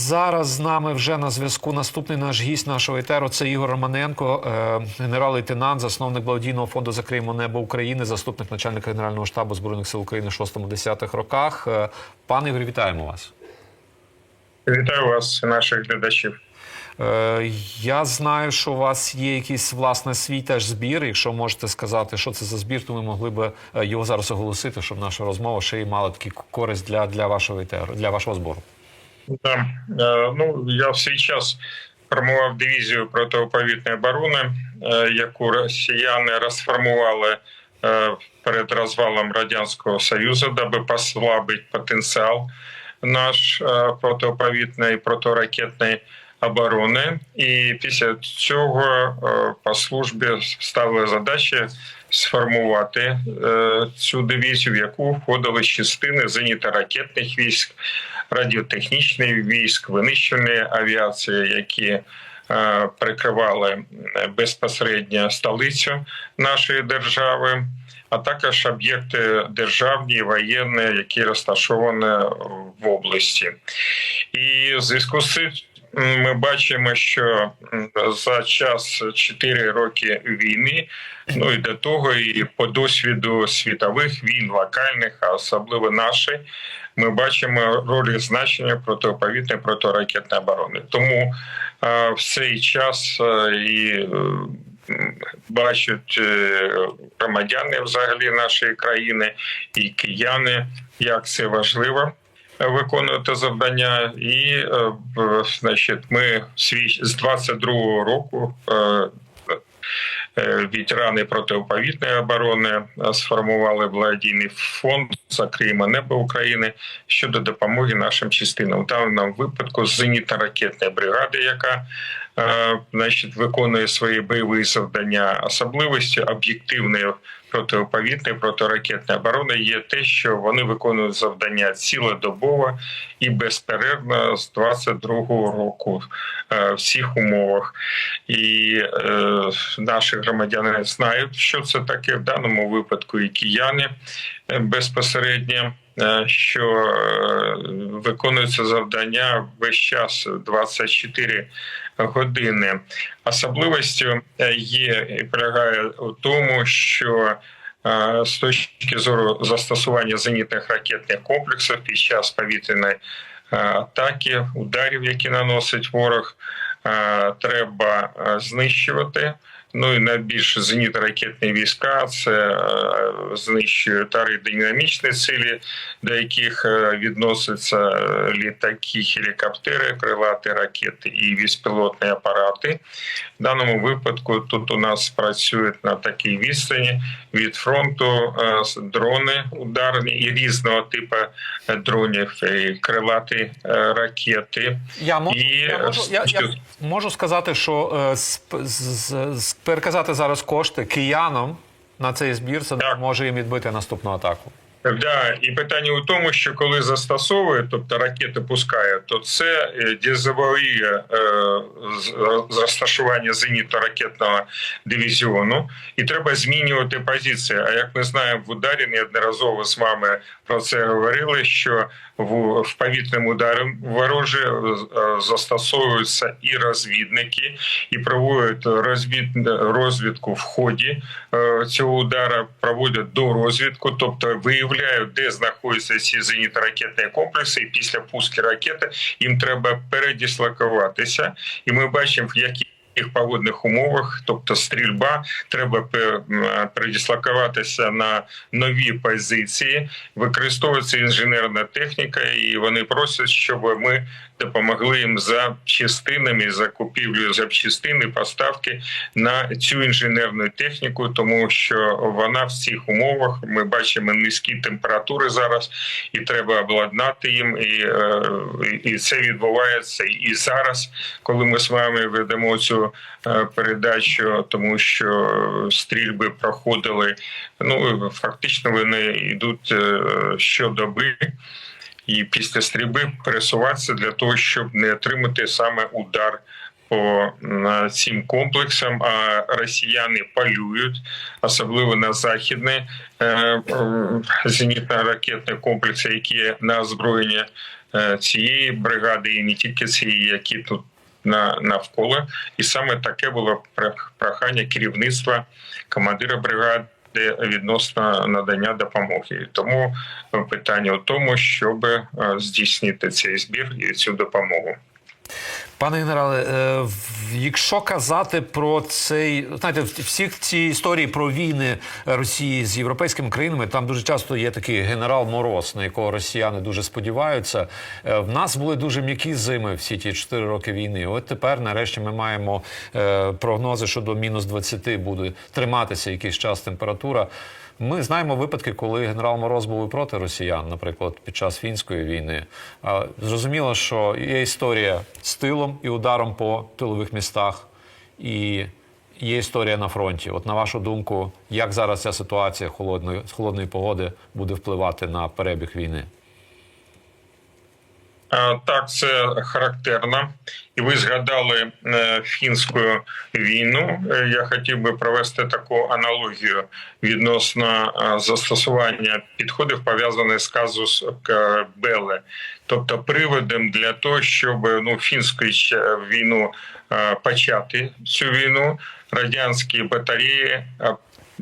Зараз з нами вже на зв'язку наступний наш гість нашого етеру. Це Ігор Романенко, е, генерал-лейтенант, засновник благодійного фонду Закриємо небо України, заступник начальника Генерального штабу збройних сил України в 6-10 роках. Е, Пане Ігор, вітаємо вас. Вітаю вас, наших глядачів. Е, Я знаю, що у вас є якийсь власне свій теж збір. Якщо можете сказати, що це за збір, то ми могли е, його зараз оголосити, щоб наша розмова ще й мала таку користь для, для вашого етеру, для вашого збору. Да. Е, Ну, я в свій час формував дивізію протиповітної оборони, е, яку росіяни розформували е, перед розвалом Радянського Союзу, даби послабити потенціал наш протиповітної протиракетної оборони. І після цього е, по службі ставили задачі сформувати е, цю дивізію, в яку входили частини зенітно-ракетних військ, радіотехнічних військ, винищувальної авіації, які е, прикривали безпосередньо столицю нашої держави, а також об'єкти державні і воєнні, які розташовані в області. І в зв'язку з ми бачимо, що за час 4 роки війни, ну і до того, і по досвіду світових війн, локальних, а особливо нашої, ми бачимо роль значення протиповітної протиракетної оборони. Тому е, в цей час е, і бачать е, громадяни взагалі нашої країни і кияни, як це важливо виконувати завдання, і е, значить, ми з 22-го року. е, е, протиповітної оборони сформували благодійний фонд «Закриємо небо України щодо допомоги нашим частинам. В даному випадку зенітно-ракетної бригади, яка значить, виконує свої бойові завдання, особливості об'єктивної протиповітної протиракетної оборони є те, що вони виконують завдання цілодобово і безперервно з 22-го року е, в всіх умовах. І е, наші громадяни знають, що це таке в даному випадку, і кияни е, безпосередньо. Е, Що е, виконується завдання весь час 24 години. Особливістю е, є і полягає у тому, що з точки зору застосування зенітних ракетних комплексів під час повітряної атаки, ударів, які наносить ворог, треба знищувати. Ну і найбільш зенітно-ракетні війська це е, знищують аеродинамічні цілі, до яких е, відносяться е, літаки, гелікоптери, крилаті ракети і безпілотні апарати. В даному випадку тут у нас працюють на такій відстані від фронту дрони ударні і різного типу дронів, і крилаті ракети. Я можу, І, я можу, я, я можу сказати, що з- з- з- переказати зараз кошти киянам на цей збір, це Так. може їм відбити наступну атаку. Да, і питання у тому, що коли застосовує, тобто ракети пускає, то це е, дезавує е, з розташування зенітно-ракетного дивізіону, і треба змінювати позиції. А як ми знаємо, в ударі неодноразово з вами про це говорили, що в, в повітряному ударі вороже е, застосовуються і розвідники, і проводять розвід, розвідку в ході е, цього удара, проводять до розвідку, тобто виявляють, де знаходяться ці зенітно-ракетні комплекси, і після пуску ракети їм треба передислокуватися. І ми бачимо, в яких погодних умовах, тобто стрільба, треба пе- передислокуватися на нові позиції, використовується інженерна техніка, і вони просять, щоб ми допомогли їм за частинами, закупівлею запчастин і поставки на цю інженерну техніку, тому що вона в цих умовах ми бачимо низькі температури зараз, і треба обладнати їм. І, е, і це відбувається і зараз, коли ми з вами ведемо цю е, передачу, тому що стрільби проходили. Ну фактично вони йдуть е, щодоби. І після стрільби пересуватися для того, щоб не отримати саме удар по цим комплексам. А росіяни полюють, особливо на західні е, зенітно-ракетні комплекси, які на озброєнні е, цієї бригади, і не тільки цієї, які тут на навколо. І саме таке було прох- прохання керівництва командира бригади відносно надання допомоги. Тому е, питання у тому, щоб е, здійснити цей збір і цю допомогу. Пане генерале, е, якщо казати про цей, знаєте, в- всі ці історії про війни Росії з європейськими країнами, там дуже часто є такий генерал Мороз, на якого росіяни дуже сподіваються. Е, В нас були дуже м'які зими всі ті 4 роки війни. От тепер, нарешті, ми маємо е, прогнози, що до мінус 20 буде триматися якийсь час температура. Ми знаємо випадки, коли генерал Мороз був і проти росіян, наприклад, під час фінської війни. Зрозуміло, що є історія з тилом і ударом по тилових містах, і є історія на фронті. От на вашу думку, як зараз ця ситуація холодної, холодної погоди буде впливати на перебіг війни? Так, це характерно. І ви згадали е, фінську війну. Е, Я хотів би провести таку аналогію відносно е, застосування підходів, пов'язаних з казус е, Белли. Тобто, приводом для того, щоб ну, фінську війну почати цю війну, радянські батареї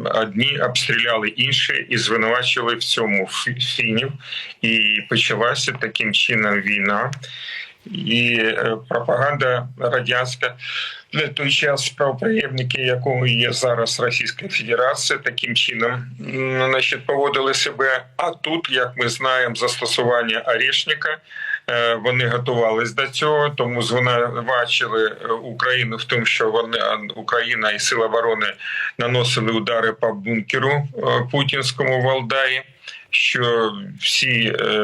одні обстріляли інші і звинувачили в цьому фінів. І почалася таким чином війна. І е, пропаганда радянська для той час правоприємники, якого є зараз Російська Федерація, таким чином значить, поводили себе. А тут, як ми знаємо, застосування Орешника. е, Вони готувались до цього, тому звинувачили е, Україну в тому, що вони Україна і Сили оборони наносили удари по бункеру путінському в Валдаї що всі е,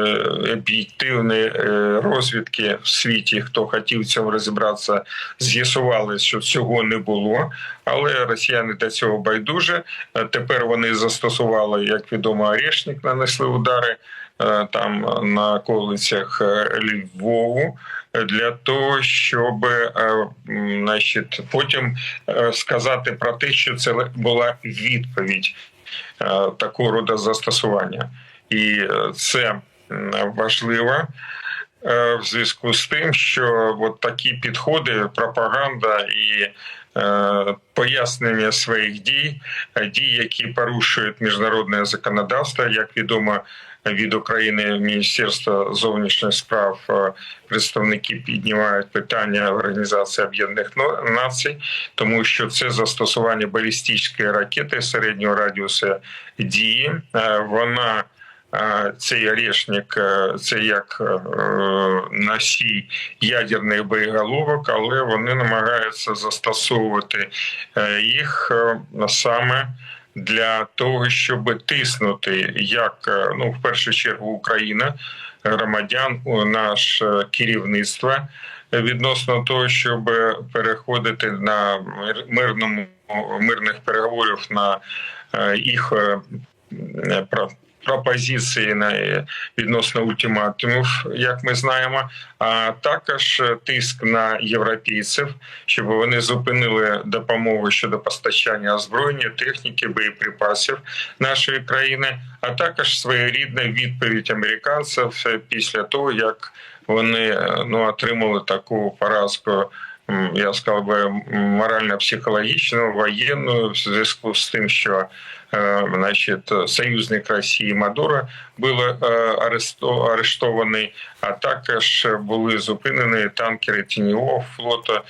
об'єктивні е, розвідки в світі, хто хотів цьому розібратися, з'ясували, що цього не було. Але росіяни до цього байдуже. Тепер вони застосували, як відомо, Орешник, нанесли удари е, там на околицях Львову. Для того щоб значить, потім сказати про те, що це була відповідь такого роду застосування, і е, це важливо е, в зв'язку з тим, що от такі підходи, пропаганда і е, пояснення своїх дій, е, дій, які порушують міжнародне законодавство, як відомо. Від України Міністерства зовнішніх справ е, представники піднімають питання Організації Об'єднаних Націй, тому що це застосування балістичної ракети середнього радіусу дії. Е, Вона е, цей орешник, е, це як е, носій ядерних боєголовок, але вони намагаються застосовувати е, їх е, саме для того, щоб тиснути, як е, ну в першу чергу Україна, громадян, наше керівництво відносно того, щоб переходити на мир- мирному мирних переговорів на е, їх е, пропозиції на е, відносно ультиматумів, як ми знаємо, а також тиск на європейців, щоб вони зупинили допомогу щодо постачання озброєння, техніки, боєприпасів нашої країни, а також своєрідна відповідь американців е, після того, як вони е, ну отримали таку поразку. Я сказав би морально-психологічну, воєнну в зв'язку з тим, що е, значить, союзник Росії Мадуро був е, арештований, а також були зупинені танкери тіньового флоту. Е,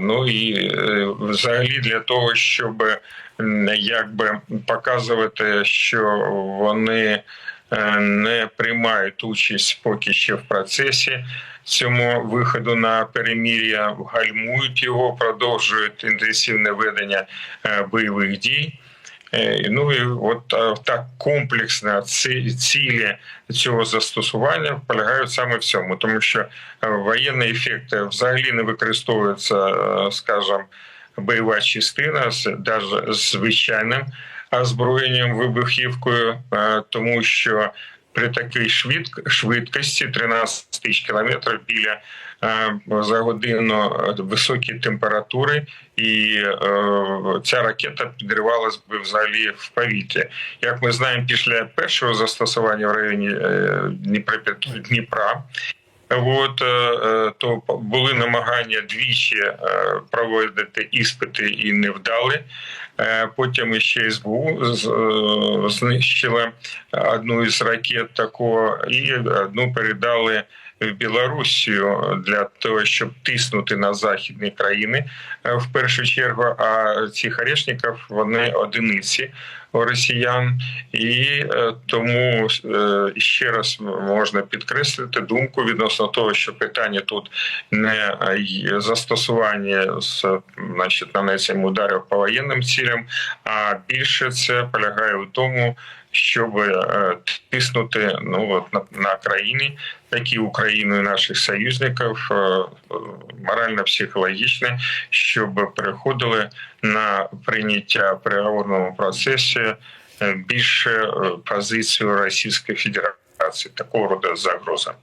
Ну і взагалі для того, щоб якби показувати, що вони не приймають участь поки ще в процесі цьому виходу на перемір'я, гальмують його, продовжують інтенсивне ведення е, бойових дій. Е, Ну і от е, так комплексно цілі цього застосування полягають саме в цьому, тому що е, воєнний ефект взагалі не використовується, е, скажімо, бойова частина з звичайним озброєнням вибухівкою, е, тому що при такій швидк- швидкості 13 тисяч кілометрів біля е, за годину е, високі температури, і ця ракета підривалась би взагалі в повітря. Як ми знаємо, після першого застосування в районі Дніпра. От то були намагання двічі проводити іспити і не вдали. Е, Потім ще СБУ е, знищила одну із ракет такого, і одну передали в Білорусію для того, щоб тиснути на західні країни е, в першу чергу. А цих орешників вони одиниці у росіян, і тому ще раз можна підкреслити думку відносно того, що питання тут не застосування з значить, нанесенням ударів по воєнним цілям, а більше це полягає в тому, щоб е, тиснути ну от на, на країни, такі Україну і наших союзників, е, морально-психологічно, щоб переходили на прийняття в переговорному процесі е, більше позицію Російської Федерації, такого роду загроза.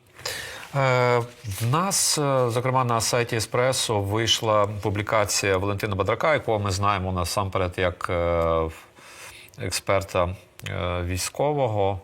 Е, В нас, е, зокрема, на сайті Еспресо вийшла публікація Валентина Бадрака, якого ми знаємо насамперед як е, експерта військового,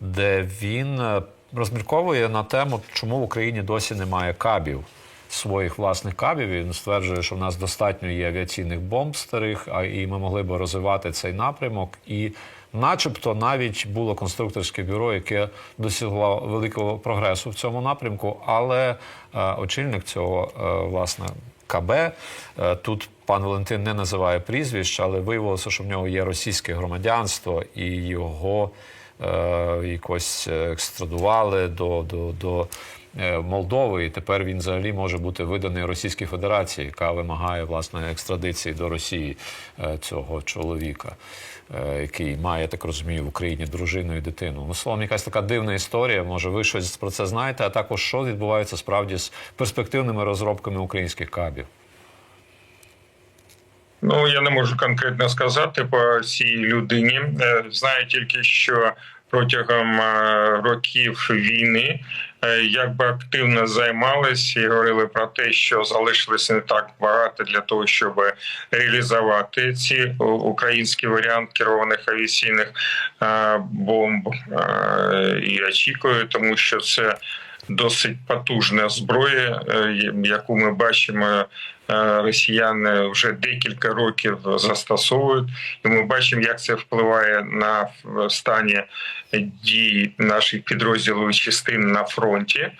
де він розмірковує на тему, чому в Україні досі немає кабів. Своїх власних кабів він стверджує, що в нас достатньо є авіаційних бомб старих, а і ми могли б розвивати цей напрямок. І, начебто, навіть було конструкторське бюро, яке досягло великого прогресу в цьому напрямку. Але е, очільник цього е, власне КБ е, тут пан Валентин не називає прізвищ, але виявилося, що в нього є російське громадянство і його е, якось екстрадували до, до, до е, Молдови. І тепер він взагалі може бути виданий Російській Федерації, яка вимагає власне екстрадиції до Росії е, цього чоловіка, е, який має, так розумію, в Україні дружину і дитину. Ну, словом, якась така дивна історія. Може, ви щось про це знаєте, а також що відбувається справді з перспективними розробками українських кабів. Ну я не можу конкретно сказати по цій людині. Е, Знаю тільки, що протягом е, років війни е, якби активно займалися і говорили про те, що залишилося не так багато для того, щоб реалізувати ці українські варіант керованих авіаційних е, бомб. Е, І очікую, тому що це досить потужна зброя, е, яку ми бачимо. е, Росіяни вже декілька років застосовують, і ми бачимо, як це впливає на стані дій наших підрозділів частин на фронті.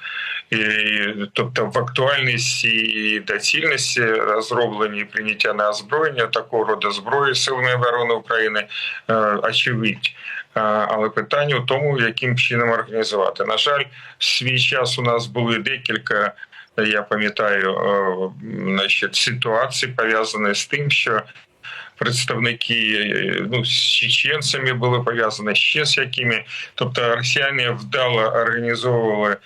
І, тобто в актуальності і доцільності розроблення і прийняття на озброєння такого роду зброї силами оборони України е, очевидь. Але питання в тому, яким чином організувати. На жаль, в свій час у нас були декілька, я пам'ятаю, значить, ситуацій пов'язані з тим, що представники ну, з чеченцями були пов'язані ще з якими. Тобто росіяни вдало організовували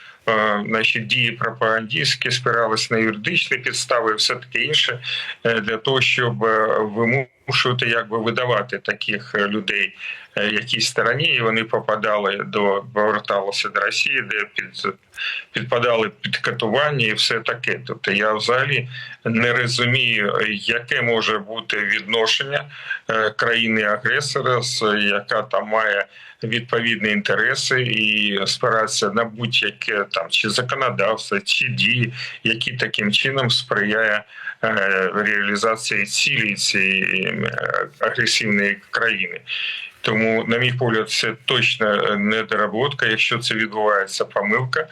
значить, дії пропагандистські, спиралися на юридичні підстави і все таке інше е, для того, щоб е, вимушувати якби видавати таких е, людей е, якійсь стороні, і вони попадали до поверталися до Росії, де під підпадали під катування і все таке. Тобто я взагалі не розумію, яке може бути відношення е, країни-агресора, з яка там має відповідні інтереси і спиратися на будь-яке там чи законодавство, чи дії, які таким чином сприяє е, реалізації цілі цієї е, агресивної країни. Тому, на мій погляд, це точно недоработка. Якщо це відбувається помилка,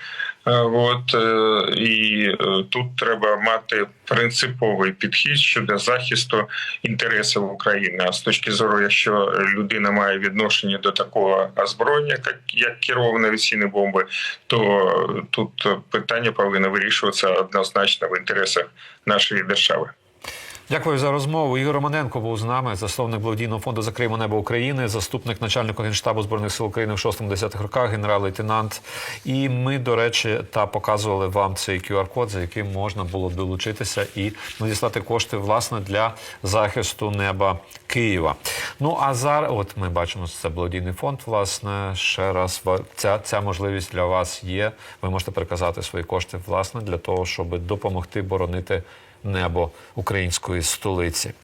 Е, от е, і е, тут треба мати принциповий підхід щодо захисту інтересів України. А з точки зору, якщо людина має відношення до такого озброєння, як, як керовані авіаційні бомби, то тут питання повинно вирішуватися однозначно в інтересах нашої держави. Дякую за розмову. Ігор Романенко був з нами, засновник благодійного фонду «Закриємо небо України, заступник начальника генштабу збройних сил України в 6-10 роках, генерал-лейтенант. І ми, до речі, та показували вам цей QR-код, за яким можна було долучитися і надіслати кошти власне для захисту неба Києва. Ну а зараз, от ми бачимо, це благодійний фонд. Власне, ще раз ця, ця можливість для вас є. Ви можете переказати свої кошти власне для того, щоб допомогти боронити небо української столиці.